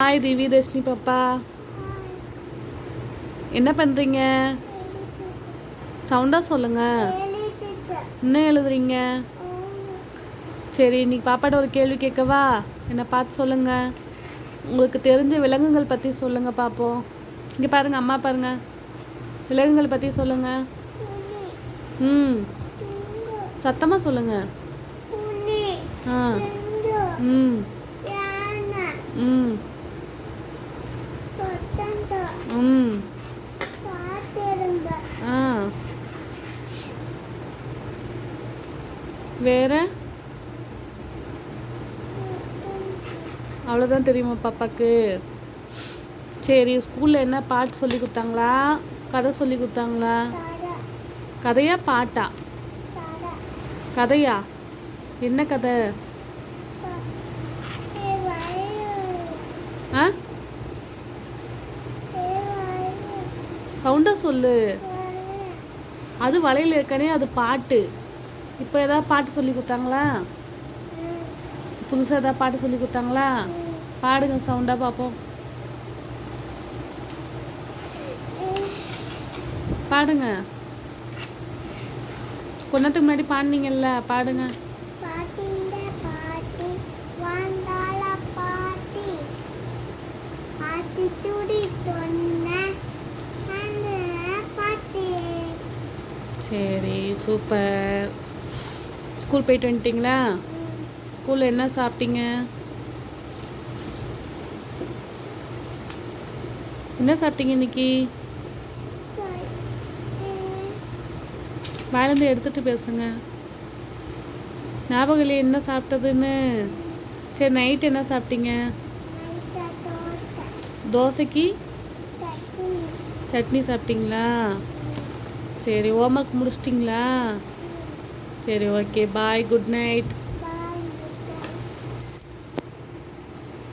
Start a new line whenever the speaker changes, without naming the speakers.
Hi திவி தர்ஷினி பாப்பா என்ன பண்ணுறீங்க சவுண்டாக சொல்லுங்க. என்ன எழுதுறீங்க? சரி இன்னைக்கு பாப்பாட்ட ஒரு கேள்வி கேட்கவா? என்னை பார்த்து சொல்லுங்க. உங்களுக்கு தெரிஞ்ச விலங்குகள் பற்றி சொல்லுங்க பார்ப்போம் இங்கே பாருங்க அம்மா பாருங்க. விலங்குகள் பற்றி சொல்லுங்க. ம். சத்தமாக சொல்லுங்க. ஆ. ம். ம் ம் ஆ வேறு? அவ்வளோதான் தெரியுமா பாப்பாக்கு. சரி ஸ்கூலில் என்ன பாட்டு சொல்லி கொடுத்தாங்களா? கதை சொல்லி கொடுத்தாங்களா? கதையா பாட்டா? கதையா? என்ன கதை? ஆ? சவுண்டாக சொல்லு. அது வலையில் இருக்கனே அது பாட்டு. இப்போ ஏதாவது பாட்டு சொல்லி கொடுத்தாங்களா? புதுசாக ஏதாவது பாட்டு சொல்லி கொடுத்தாங்களா? பாடுங்க சவுண்டாக பார்ப்போம். பாடுங்க. கொஞ்ச நேரத்துக்கு முன்னாடி பாடினீங்கல்ல பாடுங்க. சரி சூப்பர். ஸ்கூல் போயிட்டு வந்துட்டிங்களா? ஸ்கூலில் என்ன சாப்பிட்டீங்க? என்ன சாப்பிட்டீங்க இன்னைக்கு? வாயிலேருந்து எடுத்துட்டு பேசுங்க. ஞாபகம் இல்லையே என்ன சாப்பிட்டதுன்னு? சரி நைட் என்ன சாப்பிட்டீங்க? தோசைக்கு சட்னி சாப்பிட்டீங்களா? சரி ஹோம்ஒர்க் முடிச்சிட்டிங்களா? சரி ஓகே பாய் குட் நைட்